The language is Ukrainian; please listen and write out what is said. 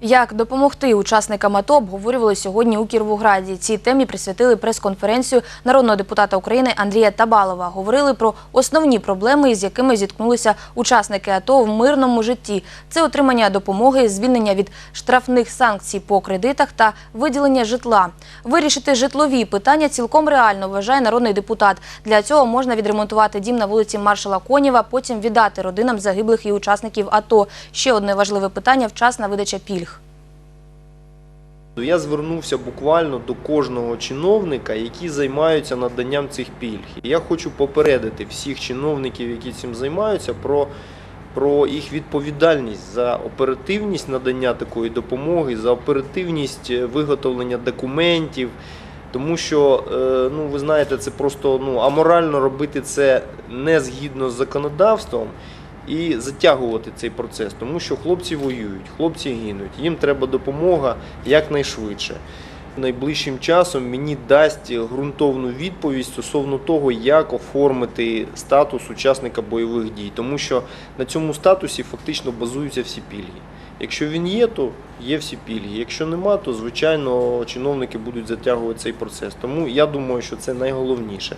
Як допомогти учасникам АТО обговорювали сьогодні у Кіровограді. Цій темі присвятили прес-конференцію народного депутата України Андрія Табалова. Говорили про основні проблеми, із якими зіткнулися учасники АТО в мирному житті. Це отримання допомоги, звільнення від штрафних санкцій по кредитах та виділення житла. Вирішити житлові питання цілком реально, вважає народний депутат. Для цього можна відремонтувати дім на вулиці Маршала Конєва, потім віддати родинам загиблих і учасників АТО. Ще одне важливе питання – вчасна видача пільг. Я звернувся буквально до кожного чиновника, які займаються наданням цих пільг. Я хочу попередити всіх чиновників, які цим займаються, про, про їх відповідальність за оперативність надання такої допомоги, за оперативність е, виготовлення документів. Тому що, е, ну ви знаєте, це просто ну, аморально робити це не згідно з законодавством і затягувати цей процес, тому що хлопці воюють, хлопці гинуть, їм треба допомога якнайшвидше. Найближчим часом мені дасть ґрунтовну відповідь стосовно того, як оформити статус учасника бойових дій, тому що на цьому статусі фактично базуються всі пільги. Якщо він є, то є всі пільги. Якщо нема, то звичайно чиновники будуть затягувати цей процес. Тому я думаю, що це найголовніше.